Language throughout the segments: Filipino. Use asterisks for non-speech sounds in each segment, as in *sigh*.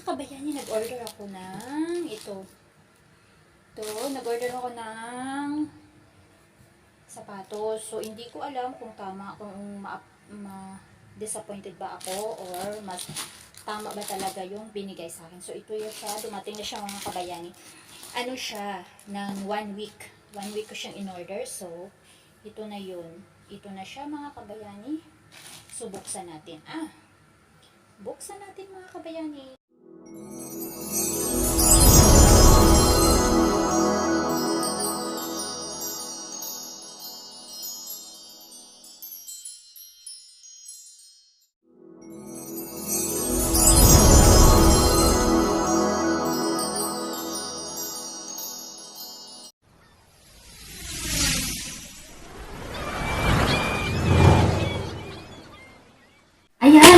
Mga kabayani, nag-order ako ng ito. Ito, nag-order ako ng sapatos. So, hindi ko alam kung tama, kung ma- ma-disappointed ba ako or mas tama ba talaga yung binigay sa akin. So, ito yung siya. Dumating na siya mga kabayani. Ano siya, ng one week. One week ko siyang in-order. So, ito na yun. Ito na siya mga kabayani. So, buksan natin. Ah, buksan natin mga kabayani.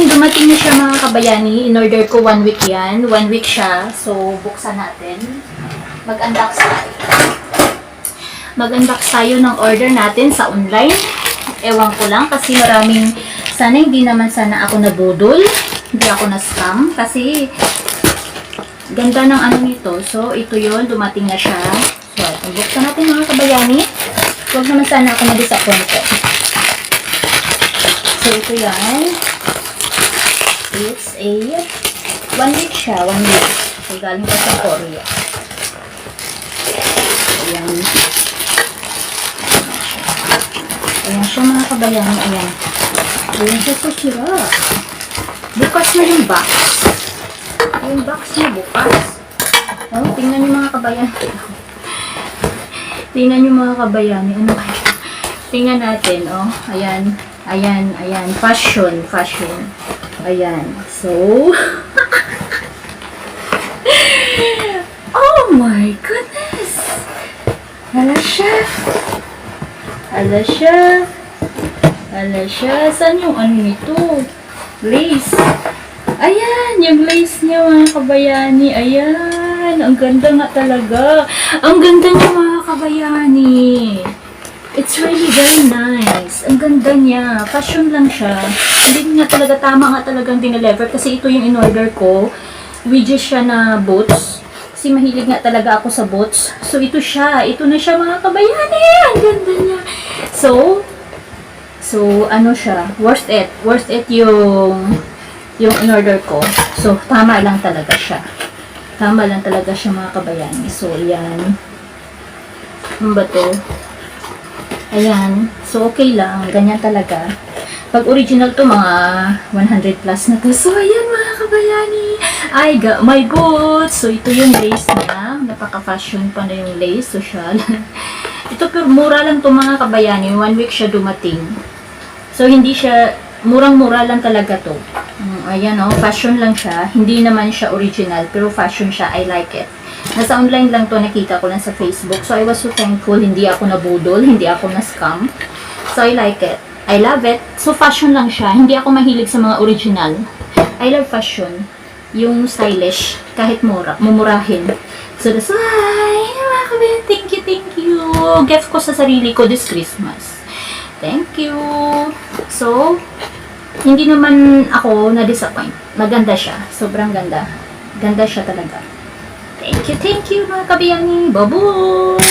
Ayan, dumating na siya mga kabayani. In-order ko one week yan. One week siya. So, buksan natin. Mag-unbox tayo. Mag-unbox tayo ng order natin sa online. Ewan ko lang kasi maraming, sana hindi naman sana ako nabudol. Hindi ako na-scam. Kasi, ganda ng ano nito. So, ito yon Dumating na siya. So, buksan natin mga kabayani. Huwag naman sana ako na-disappointed. So, ito yan. It's a one week siya, one week. So, galing pa sa Korea. Ayan. Ayan siya mga kabayan. Ayan. Ayan siya sa sira. Bukas na yung box. Yung box niya bukas. Oh, tingnan niyo mga kabayan. *laughs* tingnan niyo mga kabayan. Ano kaya? Tingnan natin, oh. Ayan. Ayan, ayan. Fashion, fashion. Ayan. So, *laughs* oh my goodness! Hala siya. Hala siya. Hala siya. Saan yung ano nito? Lace. Ayan, yung lace niya mga kabayani. Ayan, ang ganda nga talaga. Ang ganda niya mga kabayani. It's really very nice. Ang ganda niya. Fashion lang siya. Hindi nga talaga tama nga talagang dinelever kasi ito yung in-order ko. Widget siya na boots. Kasi mahilig nga talaga ako sa boots. So ito siya. Ito na siya mga kabayani. Ang ganda niya. So, so ano siya? Worth it. Worth it yung yung in-order ko. So, tama lang talaga siya. Tama lang talaga siya mga kabayani. So, yan. Ano ba to? Ayan. So, okay lang. Ganyan talaga. Pag original to, mga 100 plus na to. So, ayan mga kabayani. I got my boots. So, ito yung lace niya. Napaka-fashion pa na yung lace. Social. *laughs* ito, pero mura lang to mga kabayani. One week siya dumating. So, hindi siya, murang-mura lang talaga to. Mm, ayan o, fashion lang siya. Hindi naman siya original, pero fashion siya. I like it. Nasa online lang to, nakita ko lang sa Facebook. So, I was so thankful. Hindi ako nabudol, *laughs* hindi ako na-scam. So, I like it. I love it. So, fashion lang siya. Hindi ako mahilig sa mga original. I love fashion. Yung stylish, kahit mura, mumurahin. So, that's why, thank you, thank you. Gift ko sa sarili ko this Christmas. Thank you. So, hindi naman ako na-disappoint. Maganda siya. Sobrang ganda. Ganda siya talaga. Thank you, thank you mga kabiyani. Babu!